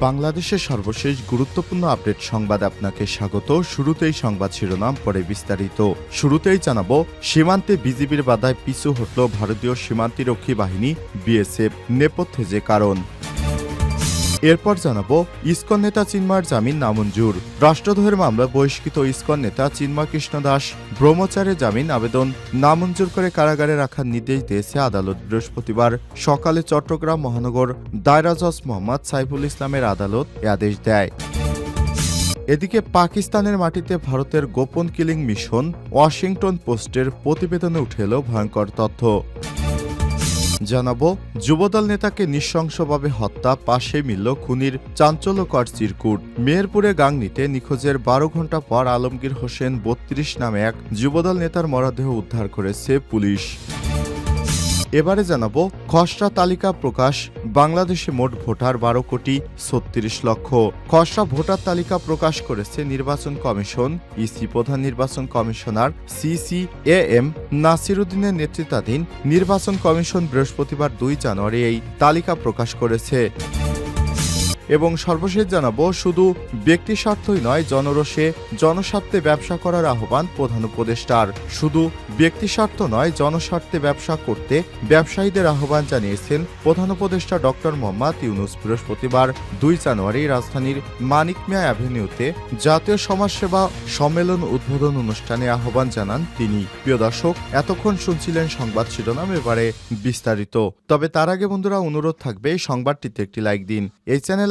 বাংলাদেশের সর্বশেষ গুরুত্বপূর্ণ আপডেট সংবাদ আপনাকে স্বাগত। শুরুতেই সংবাদ শিরোনাম, পরে বিস্তারিত। শুরুতেই জানাব, সীমান্তে বিজিবির বাধায় পিছু হটল ভারতীয় সীমান্তিরক্ষী বাহিনী, বিএসএফ, নেপথ্যে যে কারণ। এরপর জানাব, ইসকন নেতা চিন্ময়ের জামিন নামঞ্জুর। রাষ্ট্রদ্রোহের মামলা বহিষ্কৃত ইসকন নেতা চিন্ময় কৃষ্ণ দাস ব্রহ্মচারের জামিন আবেদন, নামঞ্জুর করে কারাগারে রাখার নির্দেশ দিয়েছে আদালত। বৃহস্পতিবার সকালে চট্টগ্রাম মহানগর দায়রা জজ মোহাম্মদ সাইফুল ইসলামের আদালত এ আদেশ দেয়। এদিকে পাকিস্তানের মাটিতে ভারতের গোপন কিলিং মিশন ওয়াশিংটন পোস্টের প্রতিবেদনে উঠে এলো ভয়ঙ্কর তথ্য। জানাব, যুবদল নেতাকে নৃশংসভাবে হত্যা, পাশে মিলল খুনির চাঞ্চল্যকর চিরকুট। মেহেরপুরে গাংনিতে নিখোঁজের বারো ঘণ্টা পর আলমগীর হোসেন বত্রিশ নামে এক যুবদল নেতার মরদেহ উদ্ধার করেছে পুলিশ। এবারে জানাব খসড়া তালিকা প্রকাশ, বাংলাদেশে মোট ভোটার বারো কোটি ছত্রিশ লক্ষ। খসড়া ভোটার তালিকা প্রকাশ করেছে নির্বাচন কমিশন, ইসি প্রধান নির্বাচন কমিশনার সিসি এ এম নাসিরুদ্দিনের নেতৃত্বাধীন নির্বাচন কমিশন বৃহস্পতিবার দুই জানুয়ারি এই তালিকা প্রকাশ করেছে। এবং সর্বশেষ জানাব, শুধু ব্যক্তি স্বার্থই নয় জনরসে জনস্বার্থে ব্যবসা করার আহ্বান প্রধান উপদেষ্টার। শুধু ব্যক্তি স্বার্থ নয়, জনস্বার্থে ব্যবসা করতে ব্যবসায়ীদের আহ্বান জানিয়েছেন প্রধান উপদেষ্টা ডক্টর মোহাম্মদ ইউনুস। বৃহস্পতিবার দুই জানুয়ারি রাজধানীর মানিক মিয়া অ্যাভিনিউতে জাতীয় সমাজসেবা সম্মেলন উদ্বোধন অনুষ্ঠানে আহ্বান জানান তিনি। প্রিয় দর্শক, এতক্ষণ শুনছিলেন সংবাদ শিরোনাম, এবারে বিস্তারিত। তবে তার আগে বন্ধুরা, অনুরোধ থাকবে সংবাদটিতে একটি লাইক দিন। এই চ্যানেল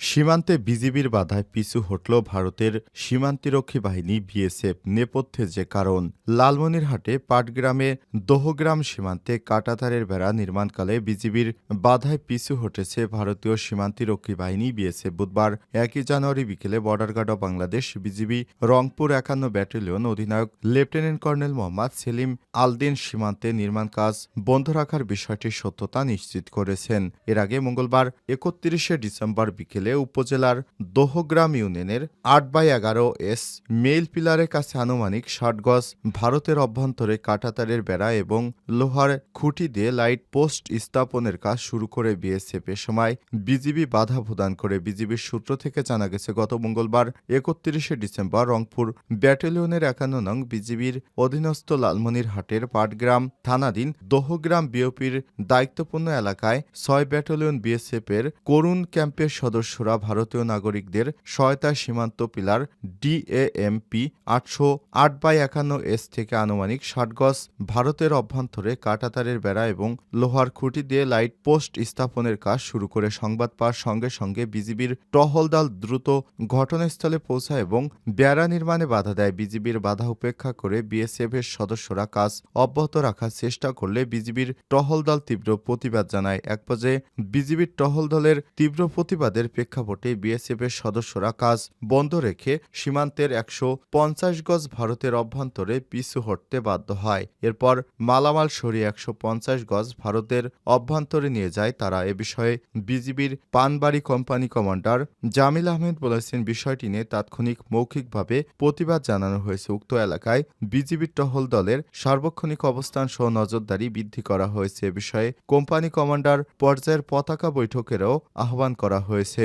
সীমান্তে বিজিবির বাধায় পিছু হটল ভারতের সীমান্তিরক্ষী বাহিনী বিএসএফ নেপথ্যে যে কারণ। লালমনিরহাটে পাটগ্রামে দোহগ্রাম সীমান্তে কাটাতারের বেড়া নির্মাণকালে বিজিবির বাধায় পিছু হটেছে ভারতীয় সীমান্তিরক্ষী বাহিনী বিএসএফ। বুধবার একই জানুয়ারি বিকেলে border guard of Bangladesh, BGB Rangpur একান্ন ব্যাটালিয়ন অধিনায়ক লেফটেন্যান্ট কর্নেল মোহাম্মদ সেলিম আলদিন সীমান্তে নির্মাণ কাজ বন্ধ রাখার বিষয়টির সত্যতা নিশ্চিত করেছেন। এর আগে মঙ্গলবার একত্রিশে ডিসেম্বর বিকেলে উপজেলার দোহগ্রাম ইউনিয়নের আট বাই এগারো এস মেইল পিলারের কাছে আনুমানিক ষাট গজ ভারতের অভ্যন্তরে কাটাতারের বেড়া এবং লোহার খুঁটি দিয়ে লাইট পোস্ট স্থাপনের কাজ শুরু করে বিএসএফ। এ সময় বিজিবি বাধা প্রদান করে বিজিবির সূত্র থেকে জানা গেছে, গত মঙ্গলবার একত্রিশে ডিসেম্বর রংপুর ব্যাটালিয়নের একান্ন নং বিজিবির অধীনস্থ লালমনিরহাটের পাটগ্রাম থানাধীন দোহগ্রাম বিওপির দায়িত্বপূর্ণ এলাকায় ছয় ব্যাটালিয়ন বিএসএফ এর করুণ ক্যাম্পের সদস্যরা ভারতীয় নাগরিকদের সহায়তা সীমান্ত পিলার ডিএএমপি আটশো আট বাই একান্ন এস থেকে আনুমানিক ষাট গজ ভারতের অভ্যন্তরে কাটাতারের বেড়া এবং লোহার খুঁটি দিয়ে লাইট পোস্ট স্থাপনের কাজ শুরু করে সংবাদ পাওয়ার সঙ্গে সঙ্গে বিজিবির টহল দল দ্রুত ঘটনাস্থলে পৌঁছায় এবং বেড়া নির্মাণে বাধা দেয়। বিজিবির বাধা উপেক্ষা করে বিএসএফ এর সদস্যরা কাজ অব্যাহত রাখার চেষ্টা করলে বিজিবির টহল দল তীব্র প্রতিবাদ জানায়। এক পর্যায়ে বিজিবির টহল দলের তীব্র প্রতিবাদের প্রেক্ষাপটে বিএসএফ এর সদস্যরা কাজ বন্ধ রেখে সীমান্তের একশো পঞ্চাশ গজ ভারতের অভ্যন্তরে পিছু হটতে বাধ্য হয়। এরপর মালামাল সরিয়ে একশো পঞ্চাশ গজ ভারতের অভ্যন্তরে নিয়ে যায় তারা। এ বিষয়ে বিজিবির পানবাড়ি কোম্পানি কমান্ডার জামিল আহমেদ বলেছেন, বিষয়টি নিয়ে তাৎক্ষণিক মৌখিকভাবে প্রতিবাদ জানানো হয়েছে। উক্ত এলাকায় বিজিবির টহল দলের সার্বক্ষণিক অবস্থান সহ নজরদারি বৃদ্ধি করা হয়েছে। এ বিষয়ে কোম্পানি কমান্ডার পর্যায়ের পতাকা বৈঠকেরও আহ্বান করা হয়েছে।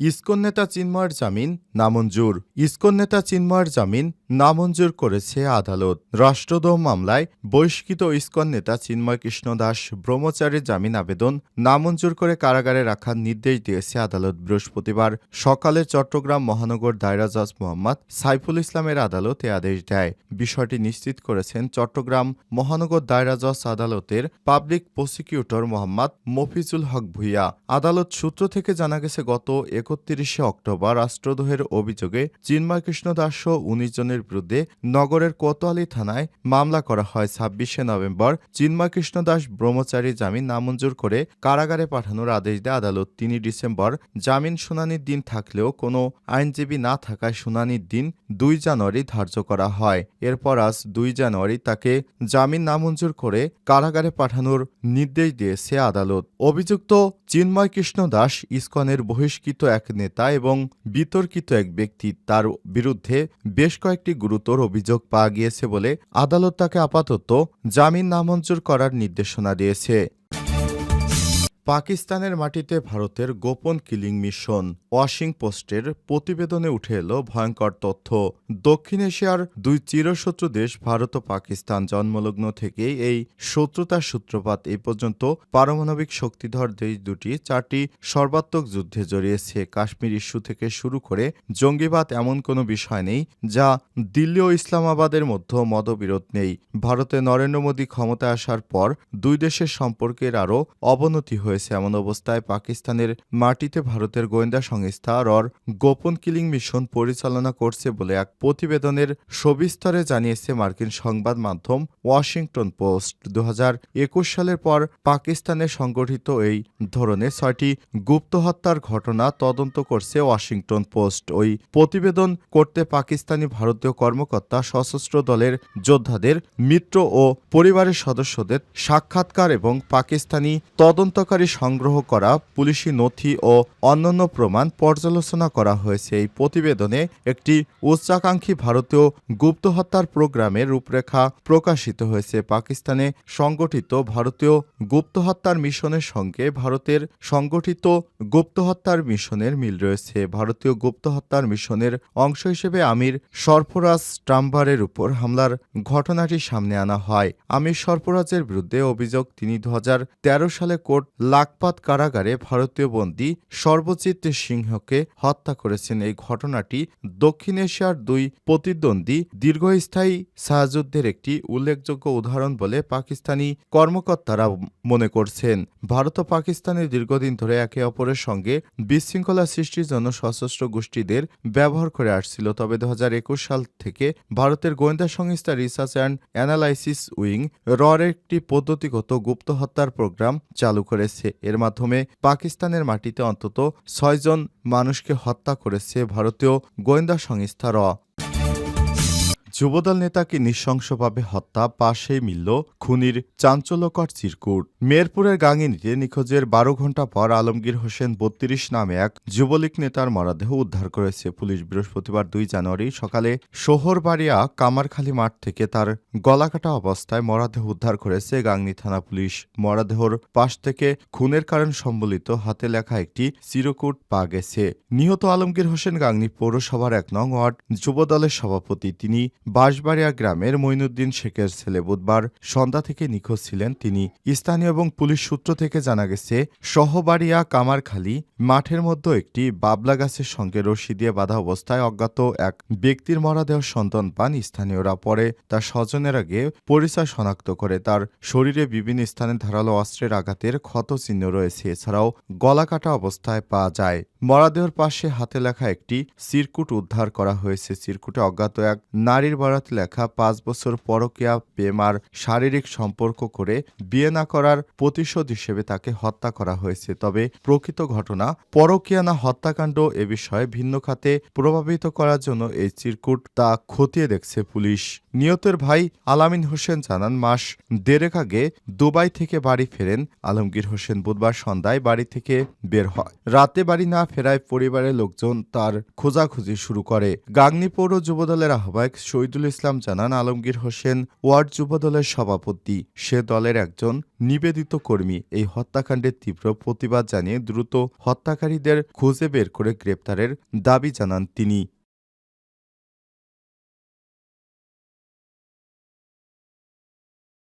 ইসকন নেতা চিন্ময়ের জামিন নামঞ্জুর। ইস্কন নেতা চিন্ময়ের জামিন নামঞ্জুর করেছে আদালত। রাষ্ট্রদ্রোহ মামলায় বহিষ্কৃত ইস্কন নেতা চিন্ময় কৃষ্ণ দাস ব্রহ্মচারীর জামিন আবেদন নামঞ্জুর করে কারাগারে রাখার নির্দেশ দিয়েছে আদালত। বৃহস্পতিবার সকালে চট্টগ্রাম মহানগর দায়রা জজ মোহাম্মদ সাইফুল ইসলামের আদালত এ আদেশ দেয়। বিষয়টি নিশ্চিত করেছেন চট্টগ্রাম মহানগর দায়রা জজ আদালতের পাবলিক প্রসিকিউটর মোহাম্মদ মফিজুল হক ভুইয়া। আদালত সূত্র থেকে জানা গেছে, গত একত্রিশে অক্টোবর রাষ্ট্রদ্রোহের অভিযোগে চিন্ময় কৃষ্ণ দাস উনিশ জনের ইসকনের বিরুদ্ধে নগরের কোতোয়ালি থানায় মামলা করা হয় ছাব্বিশে নভেম্বর। চিন্ময় কৃষ্ণ দাস ব্রহ্মচারী জামিন নামঞ্জুর করে কারাগারে পাঠানোর আদেশ দেয় আদালত। তিন ডিসেম্বর জামিন শুনানির দিন থাকলেও কোনো আইনজীবী না থাকায় শুনানির দিন দুই জানুয়ারি ধার্য করা হয়। এরপর আজ দুই জানুয়ারি তাকে জামিন নামঞ্জুর করে কারাগারে পাঠানোর নির্দেশ দিয়েছে আদালত। অভিযুক্ত চিন্ময় কৃষ্ণ দাস ইসকনের বহিষ্কৃত এক নেতা এবং বিতর্কিত এক ব্যক্তি। তার বিরুদ্ধে বেশ কয়েকটি গুরুতর অভিযোগ পাওয়া গিয়েছে বলে আদালত তাকে আপাতত জামিন নামঞ্জুর করার নির্দেশনা দিয়েছে। পাকিস্তানের মাটিতে ভারতের গোপন কিলিং মিশন ওয়াশিং পোস্টের প্রতিবেদনে উঠে এলো ভয়ঙ্কর তথ্য। দক্ষিণ এশিয়ার দুই চিরশত্রু দেশ, ভারত ও পাকিস্তান জন্মলগ্ন থেকেই এই শত্রুতার সূত্রপাত এই পর্যন্ত পারমাণবিক শক্তিধর দেশ দুটি, চারটি সর্বাত্মক যুদ্ধে জড়িয়েছে। কাশ্মীর ইস্যু থেকে শুরু করে জঙ্গিবাদ এমন কোনো বিষয় নেই যা দিল্লি ও ইসলামাবাদের মধ্যে মতবিরোধ নেই। ভারতে নরেন্দ্র মোদী ক্ষমতায় আসার পর দুই দেশের সম্পর্কের আরও অবনতি হয়েছে। এমন অবস্থায় পাকিস্তানের মাটিতে ভারতের গোয়েন্দা সংস্থা রর গোপন কিলিং মিশন পরিচালনা করছে বলে এক প্রতিবেদনের সবিস্তরে জানিয়েছে মার্কিন সংবাদ মাধ্যম ওয়াশিংটন পোস্ট। দু হাজার একুশ সালের পর পাকিস্তানে সংগঠিত এই ধরনের ছয়টি গুপ্ত হত্যার ঘটনা তদন্ত করছে ওয়াশিংটন পোস্ট। ওই প্রতিবেদন করতে পাকিস্তানি ভারতীয় কর্মকর্তা সশস্ত্র দলের যোদ্ধাদের মিত্র ও পরিবারের সদস্যদের সাক্ষাৎকার এবং পাকিস্তানি তদন্তকারী সংগ্রহ করা পুলিশি নথি ও অন্যান্য প্রমাণ পর্যালোচনা করা হয়েছে। এই প্রতিবেদনে একটি উচ্চাকাঙ্ক্ষী ভারতীয় গুপ্ত হত্যার প্রোগ্রামের রূপরেখা প্রকাশিত হয়েছে। পাকিস্তানে সংগঠিত ভারতীয় গুপ্ত হত্যার মিশনের সঙ্গে ভারতের সংগঠিত গুপ্ত হত্যার মিশনের মিল রয়েছে। ভারতীয় গুপ্ত হত্যার মিশনের অংশ হিসেবে আমির সরফরাজ ট্রাম্বারের উপর হামলার ঘটনাটি সামনে আনা হয়। আমির সরফরাজের বিরুদ্ধে অভিযোগ, তিনি দু হাজার তেরো সালে কোর্ট লাকপাত কারাগারে ভারতীয় বন্দী সর্বজিৎ সিংহকে হত্যা করেছেন এই ঘটনাটি দক্ষিণ এশিয়ার দুই প্রতিদ্বন্দ্বী দীর্ঘস্থায়ী সাহায্যদের একটি উল্লেখযোগ্য উদাহরণ বলে পাকিস্তানি কর্মকর্তারা মনে করছেন। ভারত ও পাকিস্তানের দীর্ঘদিন ধরে একে অপরের সঙ্গে বিশৃঙ্খলা সৃষ্টির জন্য সশস্ত্র গোষ্ঠীদের ব্যবহার করে আসছিল। তবে দু হাজার একুশ সাল থেকে ভারতের গোয়েন্দা সংস্থা রিসার্চ অ্যান্ড অ্যানালাইসিস উইং রর একটি পদ্ধতিগত গুপ্ত হত্যার প্রোগ্রাম চালু করেছে। এর মাধ্যমে পাকিস্তানের মাটিতে অন্তত ছয়জন মানুষকে হত্যা করেছে ভারতীয় গোয়েন্দা সংস্থা র। যুবদল নেতাকে নৃশংসভাবে হত্যা পাশেই মিলল খুনির চাঞ্চল্যকর চিরকুট। মেরপুরের গাঙ্গিনীতে নিখোঁজের বারো ঘণ্টা পর আলমগীর হোসেন বত্রিশ নামে এক যুবলীগ নেতার মরদেহ উদ্ধার করেছে পুলিশ। বৃহস্পতিবার দুই জানুয়ারি সকালে শহরবাড়িয়া কামারখালী মাঠ থেকে তার গলাকাটা অবস্থায় মরদেহ উদ্ধার করেছে গাংনী থানা পুলিশ। মরদেহর পাশ থেকে খুনের কারণ সম্বলিত হাতে লেখা একটি চিরকুট পা গেছে। নিহত আলমগীর হোসেন গাংনী পৌরসভার এক নং ওয়ার্ড, যুবদলের সভাপতি। তিনি বাঁশবাড়িয়া গ্রামের মইনুদ্দিন শেখের ছেলে বুধবার সন্ধ্যা থেকে নিখোঁজ ছিলেন তিনি। স্থানীয় এবং পুলিশ সূত্র থেকে জানা গেছে সহবাড়িয়া কামারখালী মাঠের মধ্যে একটি বাবলা গাছের সঙ্গে রশি দিয়ে বাঁধা অবস্থায় অজ্ঞাত এক ব্যক্তির মরাদেহ সন্তান পান স্থানীয়রা। পরে তার স্বজনের আগে পরিচয় শনাক্ত করে তার শরীরে বিভিন্ন স্থানে ধারালো অস্ত্রের আঘাতের ক্ষত চিহ্ন রয়েছে। এছাড়াও গলা কাটা অবস্থায় পাওয়া যায়। মরাদেহর পাশে হাতে লেখা একটি সিরকুট উদ্ধার করা হয়েছে। সিরকুটে অজ্ঞাত এক নারীর বরাত লেখা পাঁচ বছর পরকিয়া, প্রেম আর শারীরিক সম্পর্ক করে বিয়ে না করার প্রতিশোধ হিসেবে তাকে হত্যা করা হয়েছে। তবে প্রকৃত ঘটনা, পরকিয়া না হত্যাকাণ্ড এ বিষয়ে ভিন্ন খাতে প্রভাবিত করার জন্য এই চিরকুট তা খতিয়ে দেখছে পুলিশ। নিহতের ভাই আলামিন হোসেন জানান, মাস দেড়েক আগে দুবাই থেকে বাড়ি ফেরেন আলমগীর হোসেন। বুধবার সন্ধ্যায় বাড়ি থেকে বের হয়। রাতে বাড়ি না ফেরায় পরিবারের লোকজন তার খোঁজাখুঁজি শুরু করে। গাংনী পৌর যুবদলের আহ্বায়ক শহীদুল ইসলাম জানান, আলমগীর হোসেন ওয়ার্ড যুবদলের সভাপতি। সে দলের একজন নিবেদিত কর্মী। এই হত্যাকাণ্ডের তীব্র প্রতিবাদ জানিয়ে দ্রুত হত্যাকারীদের খুঁজে বের করে গ্রেপ্তারের দাবি জানান তিনি।